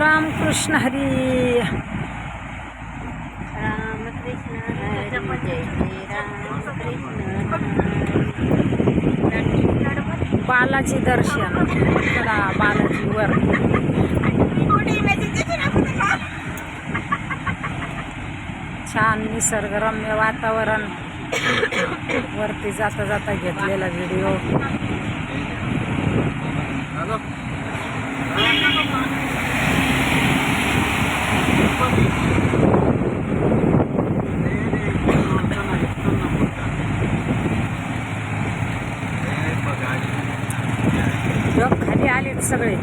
रामकृष्ण हरी. रामकृष्ण हरी. जय जय रामकृष्ण बालाजी दर्शन. इकडा बालाजीवर छान निसर्गरम्य वातावरण. वरती जाता जाता घेतलेला व्हिडिओ ढग खाली आलेत सगळे.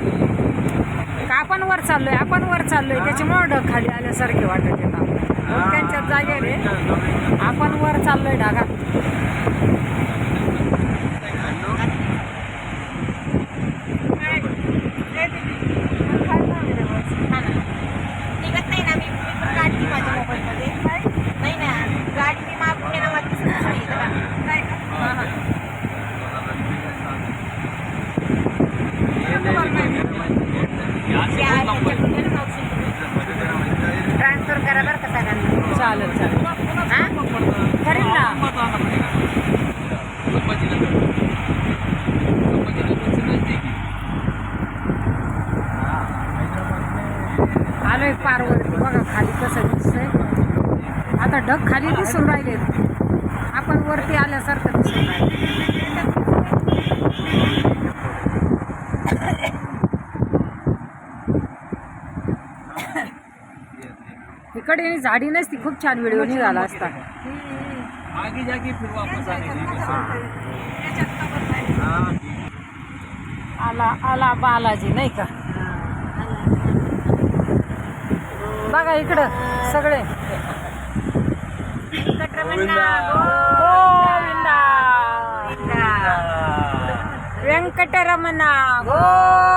का आपण वर चाललोय आपण वर चाललोय त्याच्यामुळे ढग खाली आल्यासारखे वाटत येत आपल्याला. त्यांच्या जागेवर आहे. आपण वर चाललोय ढगात निघत नाही ना मी मी पण काढते माझ्या मोबाईलमध्ये नाही ना गाडी मी मागून आहे ना मला दिसत नाही जरा. हा, हा. ते आहे त्याच्याकडून आहे ना मावशीकडून. ट्रान्सफर करा बरं का सगळ्यांना. चालेल चालेल. हा? करीन ना? आलोय पारवरती बघा खाली कसं दिसतंय. आता ढग खाली दिसून राहिले. आपण वरती आल्यासारखं दिसून राहिले. झाडी नसती खूप छान व्हिडिओ निघाला असता. आगे जाके फिर वापस आने की आला आला बालाजी नाही का? बघा इकडं सगळे. व्यंकटरमणा गोविंदा.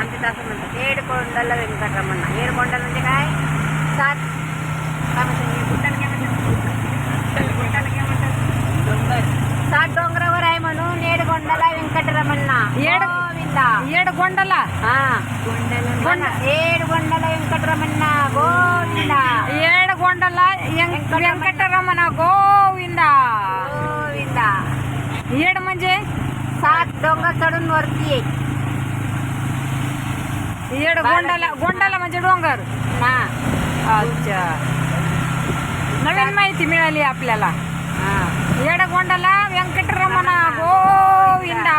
అంకితాసం ఉంటుంది ఏడుకొండల వెంకటరమణ. ఏడుకొండల నుంచి కాయ? సార్ సాట్ డొంగరవరాయమను ఏడుకొండల వెంకటరమణ. ఏడు ఏడు గొండల ఏడు గొండల వెంకటరమణ గోవింద. ఏడు గొండల వెంకటరమణ. గోవింద. గోవింద. ఏడు మంచి? సాత్ దొంగ చడున్ వర్తి येड गोंडाला गोंडाला म्हणजे डोंगर. ना अच्छा. नवीन माहिती मिळाली आपल्याला. हा. येड गोंडाला व्यंकटरमण गोविंदा.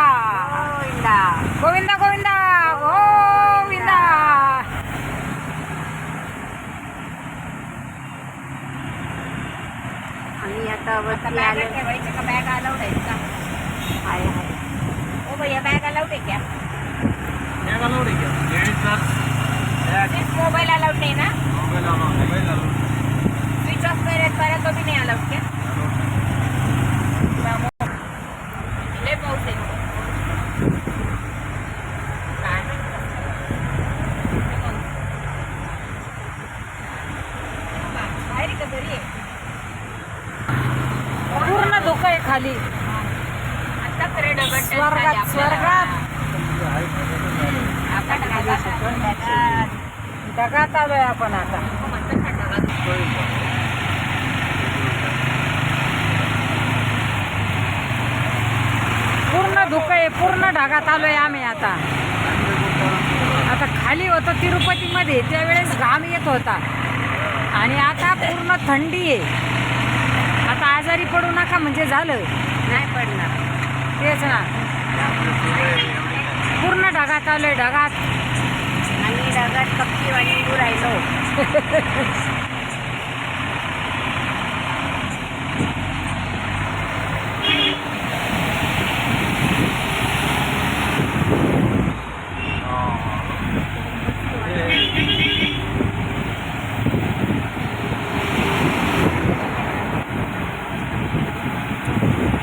गोविंदा. गोविंदा. गोविंदा गोविंदा. आम्ही आता आलो ठेवायचे का? बॅग अलाउड आहेत का? आहे आहे ओ भैया बॅग अलाउड आहे क्या सिर्फ मोबाईल अलाउड नाही ना? स्विच ऑफ़ करायला पर्यंत तो भी नाही अलाउड क्या? लय पाऊस आहे पूर्ण धोका आहे खाली. आता खरे डबल स्वर्गात स्वर्गात. ढगात आलोय आपण आता. पूर्ण धुकं आहे पूर्ण ढगात आलोय आम्ही आता. आता खाली होतो तिरुपतीमध्ये त्यावेळेस घाम येत होता. आणि आता पूर्ण थंडी आहे. आता आजारी पडू नका म्हणजे झालं. नाही पडणार. तेच ना. पूर्ण ढगात आलोय ढगात आम्ही ढगात पक्षी वाणी उभं राहिलो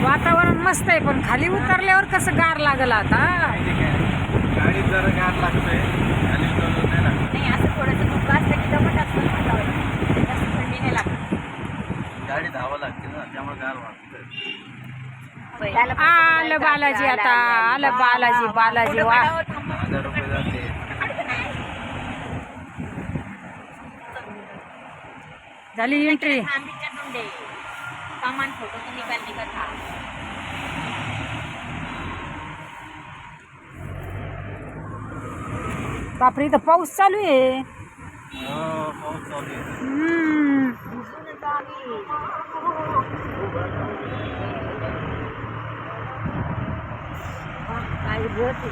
वातावरण मस्त आहे पण खाली उतरल्यावर कसं गार लागल आता? गाडीत जरा गार लागतंय. नाही असं थोडंसं धुकं असलं की दमट असतं थंडी नाही लागत. गाडी धावं लागते ना त्यामुळे गार आलं बालाजी आता आलं बालाजी बालाजी वा. झाली एंट्री सामान फोटो तुम्ही पण निघत बापरे इथं पाऊस चालू आहे हो पाऊस चालू आहे हम्म. काही होत